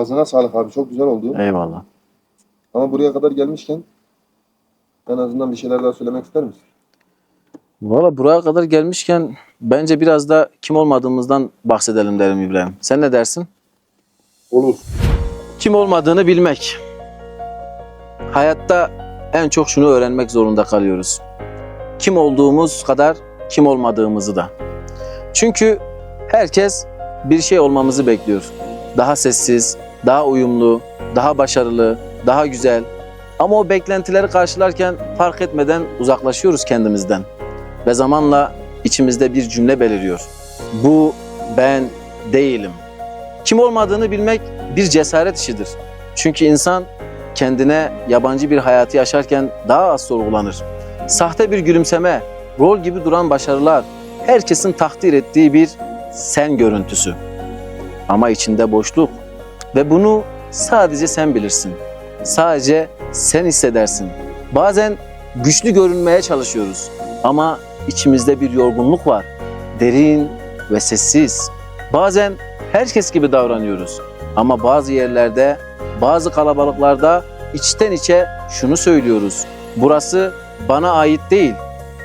Ağzına sağlık abi. Çok güzel oldu. Eyvallah. Ama buraya kadar gelmişken en azından bir şeyler daha söylemek ister misin? Valla buraya kadar gelmişken bence biraz da kim olmadığımızdan bahsedelim derim İbrahim. Sen ne dersin? Olur. Kim olmadığını bilmek. Hayatta en çok şunu öğrenmek zorunda kalıyoruz. Kim olduğumuz kadar kim olmadığımızı da. Çünkü herkes bir şey olmamızı bekliyor. Daha sessiz, daha uyumlu, daha başarılı, daha güzel. Ama o beklentileri karşılarken fark etmeden uzaklaşıyoruz kendimizden. Ve zamanla içimizde bir cümle beliriyor. Bu ben değilim. Kim olmadığını bilmek bir cesaret işidir. Çünkü insan kendine yabancı bir hayatı yaşarken daha az sorgulanır. Sahte bir gülümseme, rol gibi duran başarılar, herkesin takdir ettiği bir sen görüntüsü. Ama içinde boşluk ve bunu sadece sen bilirsin. Sadece sen hissedersin. Bazen güçlü görünmeye çalışıyoruz ama içimizde bir yorgunluk var. Derin ve sessiz. Bazen herkes gibi davranıyoruz. Ama bazı yerlerde, bazı kalabalıklarda içten içe şunu söylüyoruz. Burası bana ait değil.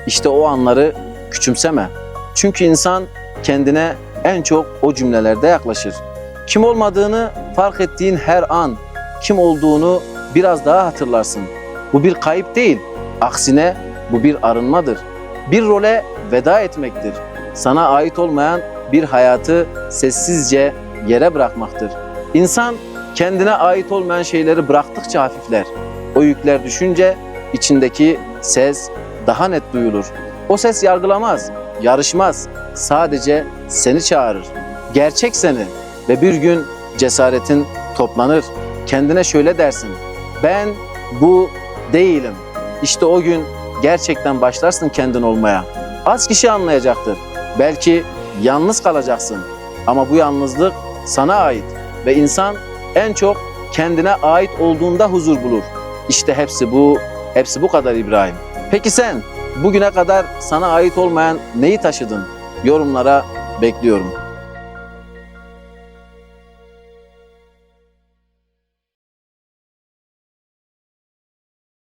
İşte o anları küçümseme. Çünkü insan kendine en çok o cümlelerde yaklaşır. Kim olmadığını fark ettiğin her an kim olduğunu biraz daha hatırlarsın. Bu bir kayıp değil. Aksine bu bir arınmadır. Bir role veda etmektir. Sana ait olmayan bir hayatı sessizce yere bırakmaktır. İnsan kendine ait olmayan şeyleri bıraktıkça hafifler. O yükler düşünce içindeki ses daha net duyulur. O ses yargılamaz, yarışmaz. Sadece seni çağırır. Gerçek seni ve bir gün cesaretin toplanır. Kendine şöyle dersin. Ben bu değilim. İşte o gün gerçekten başlarsın kendin olmaya. Az kişi anlayacaktır. Belki yalnız kalacaksın. Ama bu yalnızlık sana ait ve insan en çok kendine ait olduğunda huzur bulur. İşte hepsi bu, hepsi bu kadar İbrahim. Peki sen bugüne kadar sana ait olmayan neyi taşıdın? Yorumlara bekliyorum.